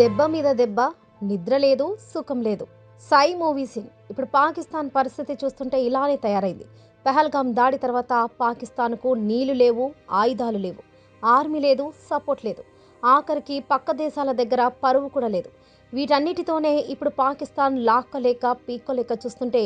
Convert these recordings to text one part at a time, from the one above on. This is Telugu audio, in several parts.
దెబ్బ మీద దెబ్బ నిద్ర లేదు సుఖం లేదు. Sai movie scene. ఇప్పుడు పాకిస్తాన్ పరిస్థితి చూస్తుంటే ఇలానే తయారైంది. పెహల్గాం దాడి తర్వాత పాకిస్తాన్కు నీళ్ళు లేవు ఆయుధాలు లేవు. ఆర్మీ లేదు సపోర్ట్ లేదు. ఆఖరికి పక్క దేశాల దగ్గర పరువు కూడా లేదు. వీటన్నిటితోనే ఇప్పుడు పాకిస్తాన్ లాక్కలేక పీక్కోలేక చూస్తుంటే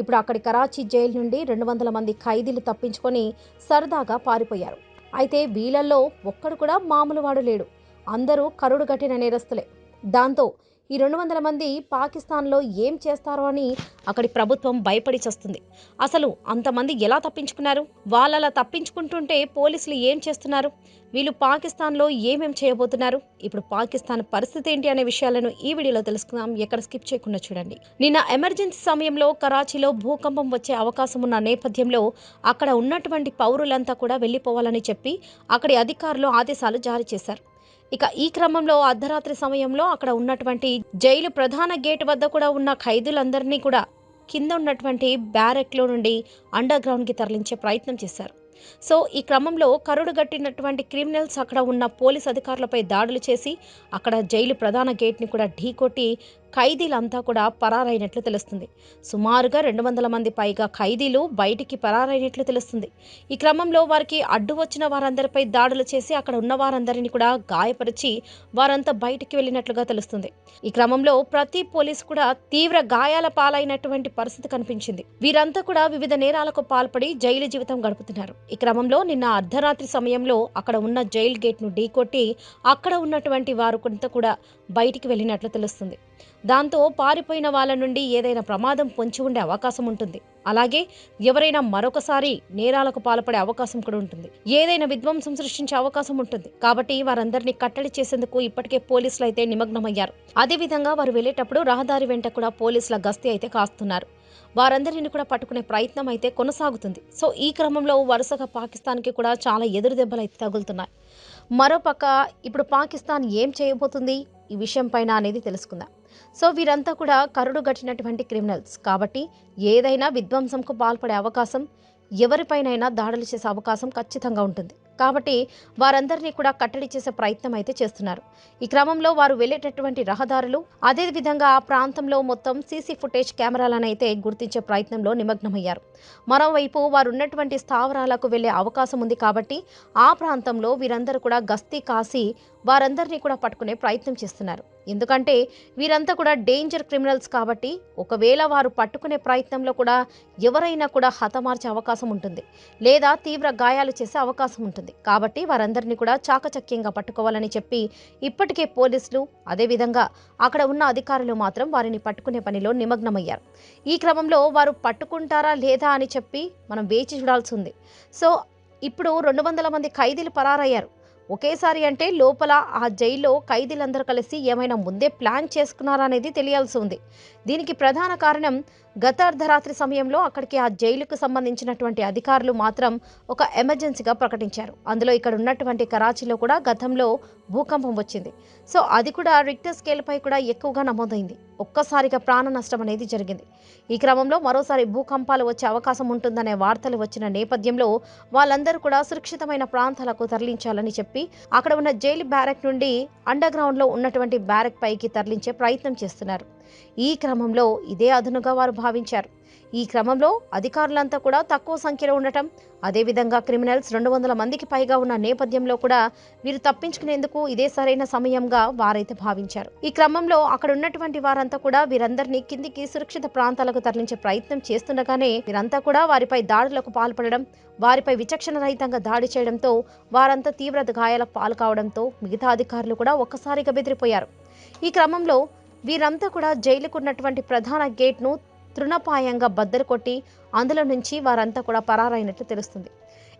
ఇప్పుడు అక్కడి కరాచీ జైలు నుండి రెండు వందల మంది ఖైదీలు తప్పించుకొని సరదాగా పారిపోయారు. అయితే వీళ్ళల్లో ఒక్కడు కూడా మామూలు వాడు లేడు. అందరూ కరుడుగట్టిన నేరస్తులే. దాంతో ఈ రెండు వందల మంది పాకిస్తాన్లో ఏం చేస్తారో అని అక్కడి ప్రభుత్వం భయపడిచేస్తుంది అసలు అంతమంది ఎలా తప్పించుకున్నారు? వాళ్ళలా తప్పించుకుంటుంటే పోలీసులు ఏం చేస్తున్నారు? వీళ్ళు పాకిస్తాన్లో ఏమేం చేయబోతున్నారు? ఇప్పుడు పాకిస్తాన్ పరిస్థితి ఏంటి అనే విషయాలను ఈ వీడియోలో తెలుసుకుందాం. ఎక్కడ స్కిప్ చేయకుండా చూడండి. నిన్న ఎమర్జెన్సీ సమయంలో కరాచీలో భూకంపం వచ్చే అవకాశం ఉన్న నేపథ్యంలో అక్కడ ఉన్నటువంటి పౌరులంతా కూడా వెళ్ళిపోవాలని చెప్పి అక్కడి అధికారులు ఆదేశాలు జారీ చేశారు. ఇక ఈ క్రమంలో అర్ధరాత్రి సమయంలో అక్కడ ఉన్నటువంటి జైలు ప్రధాన గేట్ వద్ద కూడా ఉన్న ఖైదులందరినీ కూడా కింద ఉన్నటువంటి బ్యారెక్లో నుండి అండర్ గ్రౌండ్కి తరలించే ప్రయత్నం చేశారు. సో ఈ క్రమంలో కరుడు గట్టినటువంటి క్రిమినల్స్ అక్కడ ఉన్న పోలీస్ అధికారులపై దాడులు చేసి అక్కడ జైలు ప్రధాన గేట్ని కూడా ఢీకొట్టి ఖైదీలంతా కూడా పరారైనట్లు తెలుస్తుంది. సుమారుగా రెండు వందల మంది పైగా ఖైదీలు బయటికి పరారైనట్లు తెలుస్తుంది. ఈ క్రమంలో వారికి అడ్డు వచ్చిన వారందరిపై దాడులు చేసి అక్కడ ఉన్న వారందరినీ కూడా గాయపరిచి వారంతా బయటికి వెళ్ళినట్లుగా తెలుస్తుంది. ఈ క్రమంలో ప్రతి పోలీసు కూడా తీవ్ర గాయాల పాలైనటువంటి పరిస్థితి కనిపించింది. వీరంతా కూడా వివిధ నేరాలకు పాల్పడి జైలు జీవితం గడుపుతున్నారు. ఈ క్రమంలో నిన్న అర్ధరాత్రి సమయంలో అక్కడ ఉన్న జైలు గేట్ను ఢీకొట్టి అక్కడ ఉన్నటువంటి వారు కొంత కూడా బయటికి వెళ్ళినట్లు తెలుస్తుంది. దాంతో పారిపోయిన వాళ్ళ నుండి ఏదైనా ప్రమాదం పొంచి ఉండే అవకాశం ఉంటుంది. అలాగే ఎవరైనా మరొకసారి నేరాలకు పాల్పడే అవకాశం కూడా ఉంటుంది. ఏదైనా విధ్వంసం సృష్టించే అవకాశం ఉంటుంది. కాబట్టి వారందరినీ కట్టడి చేసేందుకు ఇప్పటికే పోలీసులు అయితే నిమగ్నమయ్యారు. అదేవిధంగా వారు వెళ్ళేటప్పుడు రహదారి వెంట కూడా పోలీసుల గస్తీ అయితే కాస్తున్నారు. వారందరిని కూడా పట్టుకునే ప్రయత్నం అయితే కొనసాగుతుంది. సో ఈ క్రమంలో వరుసగా పాకిస్తాన్కి కూడా చాలా ఎదురు దెబ్బలు అయితే తగులుతున్నాయి. మరోపక్క ఇప్పుడు పాకిస్తాన్ ఏం చేయబోతుంది? ఈ విషయం పైన అనేది తెలుసుకుందాం. సో వీరంతా కూడా కరుడు గట్టినటువంటి క్రిమినల్స్. కాబట్టి ఏదైనా విధ్వంసంకు పాల్పడే అవకాశం ఎవరిపైనైనా దాడులు చేసే అవకాశం ఖచ్చితంగా ఉంటుంది. కాబట్టి వారందరినీ కూడా కట్టడి చేసే ప్రయత్నం అయితే చేస్తున్నారు. ఈ క్రమంలో వారు వెళ్ళేటటువంటి రహదారులు అదేవిధంగా ఆ ప్రాంతంలో మొత్తం సీసీ ఫుటేజ్ కెమెరాలను అయితే గుర్తించే ప్రయత్నంలో నిమగ్నమయ్యారు. మరోవైపు వారు ఉన్నటువంటి స్థావరాలకు వెళ్ళే అవకాశం ఉంది కాబట్టి ఆ ప్రాంతంలో వీరందరూ కూడా గస్తీ కాసి వారందరినీ కూడా పట్టుకునే ప్రయత్నం చేస్తున్నారు. ఎందుకంటే వీరంతా కూడా డేంజర్ క్రిమినల్స్ కాబట్టి ఒకవేళ వారు పట్టుకునే ప్రయత్నంలో కూడా ఎవరైనా కూడా హతమార్చే అవకాశం ఉంటుంది లేదా తీవ్ర గాయాలు చేసే అవకాశం ఉంటుంది. కాబట్టి వారందరినీ కూడా చాకచక్యంగా పట్టుకోవాలని చెప్పి ఇప్పటికే పోలీసులు అదేవిధంగా అక్కడ ఉన్న అధికారులు మాత్రం వారిని పట్టుకునే పనిలో నిమగ్నమయ్యారు. ఈ క్రమంలో వారు పట్టుకుంటారా లేదా అని చెప్పి మనం వేచి చూడాల్సి ఉంది. సో ఇప్పుడు రెండు వందల మంది ఖైదీలు పరారయ్యారు. ఒకేసారి అంటే లోపల ఆ జైల్లో ఖైదీలందరూ కలిసి ఏమైనా ముందే ప్లాన్ చేసుకున్నారా అనేది తెలియాల్సి ఉంది. దీనికి ప్రధాన కారణం గత అర్ధరాత్రి సమయంలో అక్కడికి ఆ జైలుకు సంబంధించినటువంటి అధికారులు మాత్రం ఒక ఎమర్జెన్సీగా ప్రకటించారు. అందులో ఇక్కడ ఉన్నటువంటి కరాచీలో కూడా గతంలో భూకంపం వచ్చింది. సో అది కూడా రిక్టర్ స్కేల్పై కూడా ఎక్కువగా నమోదైంది. ఒక్కసారిగా ప్రాణ నష్టం అనేది జరిగింది. ఈ క్రమంలో మరోసారి భూకంపాలు వచ్చే అవకాశం ఉంటుందనే వార్తలు వచ్చిన నేపథ్యంలో వాళ్ళందరూ కూడా సురక్షితమైన ప్రాంతాలకు తరలించాలని చెప్పి అక్కడ ఉన్న జైలు బ్యారెక్ నుండి అండర్ గ్రౌండ్లో ఉన్నటువంటి బ్యారెక్ పైకి తరలించే ప్రయత్నం చేస్తున్నారు. ఈ క్రమంలో ఇదే అదునుగా వారు భావించారు. ఈ క్రమంలో అధికారులంతా కూడా తక్కువ సంఖ్యలో ఉండటం అదేవిధంగా క్రిమినల్స్ రెండు వందల మందికి పైగా ఉన్న నేపథ్యంలో కూడా వీరు తప్పించుకునేందుకు ఇదే సరైన సమయంగా వారైతే భావించారు. ఈ క్రమంలో అక్కడ ఉన్నటువంటి వారంతా కూడా వీరందరినీ కిందికి సురక్షిత ప్రాంతాలకు తరలించే ప్రయత్నం చేస్తుండగానే వీరంతా కూడా వారిపై దాడులకు పాల్పడడం వారిపై విచక్షణ రహితంగా దాడి చేయడంతో వారంతా తీవ్ర గాయాలకు పాలు కావడంతో మిగతా అధికారులు కూడా ఒక్కసారిగా బెదిరిపోయారు. ఈ క్రమంలో వీరంతా కూడా జైలుకున్నటువంటి ప్రధాన గేట్ను తృణపాయంగా బద్దలు కొట్టి అందులో నుంచి వారంతా కూడా పరారైనట్లు తెలుస్తుంది.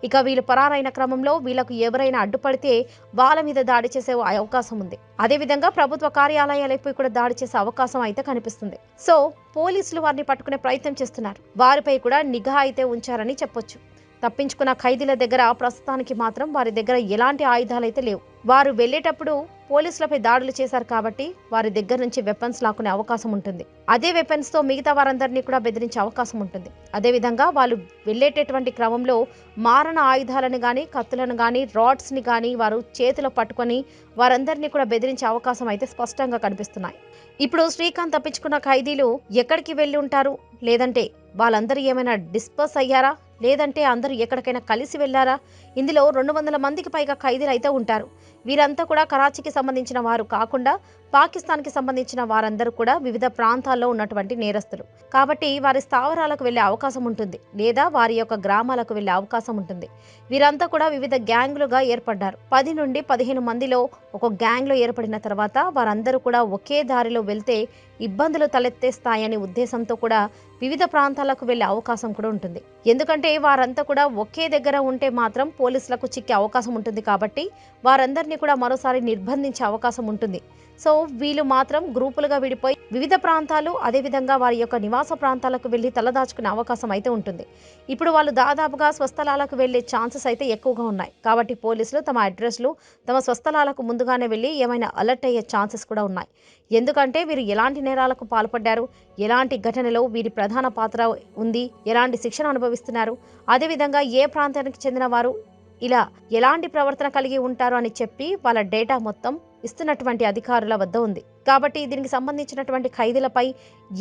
ఇక వీళ్ళు పరారైన క్రమంలో వీళ్ళకు ఎవరైనా అడ్డుపడితే వాళ్ళ మీద దాడి చేసే అవకాశం ఉంది. అదేవిధంగా ప్రభుత్వ కార్యాలయాలపై కూడా దాడి చేసే అవకాశం అయితే కనిపిస్తుంది. సో పోలీసులు వారిని పట్టుకునే ప్రయత్నం చేస్తున్నారు. వారిపై కూడా నిఘా అయితే ఉంచారని చెప్పొచ్చు. తప్పించుకున్న ఖైదీల దగ్గర ప్రస్తుతానికి మాత్రం వారి దగ్గర ఎలాంటి ఆయుధాలు అయితే లేవు. వారు వెళ్ళేటప్పుడు పోలీసులపై దాడులు చేశారు కాబట్టి వారి దగ్గర నుంచి వెపన్స్ లాక్కునే అవకాశం ఉంటుంది. అదే వెపన్స్తో మిగతా వారందరినీ కూడా బెదిరించే అవకాశం ఉంటుంది. అదేవిధంగా వాళ్ళు వెళ్ళేటటువంటి క్రమంలో మారణ ఆయుధాలను కానీ కత్తులను కానీ రాడ్స్ని కానీ వారు చేతిలో పట్టుకొని వారందరినీ కూడా బెదిరించే అవకాశం అయితే స్పష్టంగా కనిపిస్తున్నాయి. ఇప్పుడు శ్రీకాంత్ తప్పించుకున్న ఖైదీలు ఎక్కడికి వెళ్ళి ఉంటారు? లేదంటే వాళ్ళందరూ ఏమైనా డిస్పర్స్ అయ్యారా? లేదంటే అందరూ ఎక్కడికైనా కలిసి వెళ్ళారా? ఇందులో రెండు వందల మందికి పైగా ఖైదీలు అయితే ఉంటారు. వీరంతా కూడా కరాచీకి సంబంధించిన వారు కాకుండా పాకిస్తాన్కి సంబంధించిన వారందరూ కూడా వివిధ ప్రాంతాల్లో ఉన్నటువంటి నేరస్తులు. కాబట్టి వారి స్థావరాలకు వెళ్ళే అవకాశం ఉంటుంది లేదా వారి యొక్క గ్రామాలకు వెళ్ళే అవకాశం ఉంటుంది. వీరంతా కూడా వివిధ గ్యాంగులుగా ఏర్పడ్డారు. పది నుండి పదిహేను మందిలో ఒక గ్యాంగ్లో ఏర్పడిన తర్వాత వారందరూ కూడా ఒకే దారిలో వెళ్తే ఇబ్బందులు తలెత్తేస్తాయనే ఉద్దేశంతో కూడా వివిధ ప్రాంతాలకు వెళ్ళే అవకాశం కూడా ఉంటుంది. ఎందుకంటే వారంతా కూడా ఒకే దగ్గర ఉంటే మాత్రం పోలీసులకు చిక్కే అవకాశం ఉంటుంది కాబట్టి వారందరినీ కూడా మరోసారి నిర్బంధించే అవకాశం ఉంటుంది. సో వీళ్ళు మాత్రం గ్రూపులుగా విడిపోయి వివిధ ప్రాంతాలు అదేవిధంగా వారి యొక్క నివాస ప్రాంతాలకు వెళ్ళి తలదాచుకునే అవకాశం అయితే ఉంటుంది. ఇప్పుడు వాళ్ళు దాదాపుగా స్వస్థలాలకు వెళ్ళే ఛాన్సెస్ అయితే ఎక్కువగా ఉన్నాయి. కాబట్టి పోలీసులు తమ అడ్రస్లు తమ స్వస్థలాలకు ముందుగానే వెళ్ళి ఏమైనా అలర్ట్ అయ్యే ఛాన్సెస్ కూడా ఉన్నాయి. ఎందుకంటే వీరు ఎలాంటి నేరాలకు పాల్పడ్డారు? ఎలాంటి ఘటనలో వీరి ప్రధాన పాత్ర ఉంది? ఎలాంటి శిక్షణ అనుభవిస్తున్నారు? అదేవిధంగా ఏ ప్రాంతానికి చెందిన వారు ఇలా ఎలాంటి ప్రవర్తన కలిగి ఉంటారు అని చెప్పి వాళ్ళ డేటా మొత్తం ఇస్తున్నటువంటి అధికారుల వద్ద ఉంది. కాబట్టి దీనికి సంబంధించినటువంటి ఖైదీలపై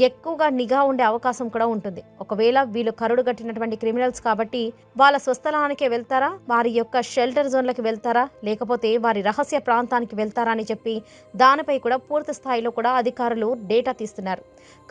ఎక్కువగా నిఘా ఉండే అవకాశం కూడా ఉంటుంది. ఒకవేళ వీళ్ళు కరుడు కట్టినటువంటి క్రిమినల్స్ కాబట్టి వాళ్ళ స్వస్థలానికే వెళ్తారా? వారి యొక్క షెల్టర్ జోన్లకు వెళ్తారా? లేకపోతే వారి రహస్య ప్రాంతానికి వెళ్తారా అని చెప్పి దానిపై కూడా పూర్తి స్థాయిలో కూడా అధికారులు డేటా తీస్తున్నారు.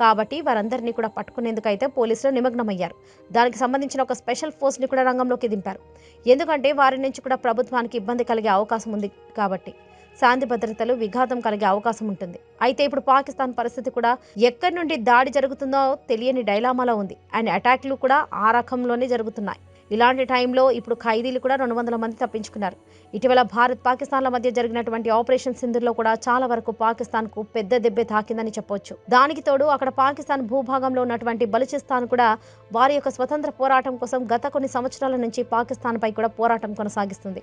కాబట్టి వారందరినీ కూడా పట్టుకునేందుకు అయితే పోలీసులు నిమగ్నమయ్యారు. దానికి సంబంధించిన ఒక స్పెషల్ ఫోర్స్ని కూడా రంగంలోకి దింపారు. ఎందుకంటే వారి నుంచి కూడా ప్రభుత్వానికి ఇబ్బంది కలిగే అవకాశం ఉంది కాబట్టి. శాంతి భద్రతలు విఘాతం కలిగే అవకాశం ఉంటుంది. అయితే ఇప్పుడు పాకిస్తాన్ పరిస్థితి కూడా ఎక్కడి నుండి దాడి జరుగుతుందో తెలియని డైలామాలో ఉంది. అండ్ అటాక్లు కూడా ఆ రకంలోనే జరుగుతున్నాయి. ఇలాంటి టైంలో ఇప్పుడు ఖైదీలు కూడా రెండు వందల మంది తప్పించుకున్నారు. ఇటీవల భారత్ పాకిస్తాన్ల మధ్య జరిగినటువంటి ఆపరేషన్ సింధుల్లో కూడా చాలా వరకు పాకిస్తాన్కు పెద్ద దెబ్బే తాకిందని చెప్పొచ్చు. దానికి తోడు అక్కడ పాకిస్తాన్ భూభాగంలో ఉన్నటువంటి బలుచిస్తాన్ కూడా వారి యొక్క స్వతంత్ర పోరాటం కోసం గత కొన్ని సంవత్సరాల నుంచి పాకిస్తాన్పై కూడా పోరాటం కొనసాగిస్తుంది.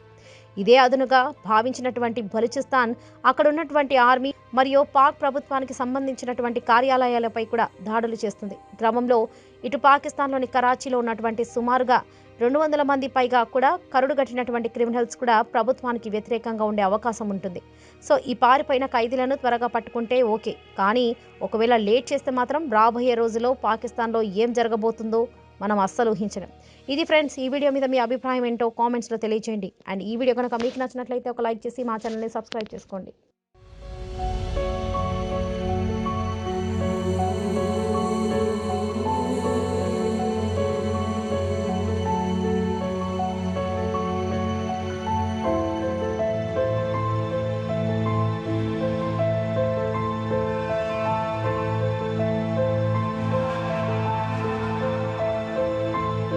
ఇదే అదునుగా భావించినటువంటి బలుచిస్తాన్ అక్కడ ఉన్నటువంటి ఆర్మీ మరియు పాక్ ప్రభుత్వానికి సంబంధించినటువంటి కార్యాలయాలపై కూడా దాడులు చేస్తుంది. క్రమంలో ఇటు పాకిస్తాన్లోని కరాచీలో ఉన్నటువంటి సుమారుగా రెండు వందల మంది పైగా కూడా కరుడు కట్టినటువంటి క్రిమినల్స్ కూడా ప్రభుత్వానికి వ్యతిరేకంగా ఉండే అవకాశం ఉంటుంది. సో ఈ పారిపోయిన ఖైదీలను త్వరగా పట్టుకుంటే ఓకే. కానీ ఒకవేళ లేట్ చేస్తే మాత్రం రాబోయే రోజులో పాకిస్తాన్లో ఏం జరగబోతుందో మనం అస్సలు ఊహించలేం. ఇది ఫ్రెండ్స్ ఈ వీడియో మీద మీ అభిప్రాయం ఏంటో కామెంట్స్లో తెలియజేయండి అండ్ ఈ వీడియో కనుక మీకు నచ్చినట్లయితే ఒక లైక్ చేసి మా ఛానల్ని సబ్స్క్రైబ్ చేసుకోండి.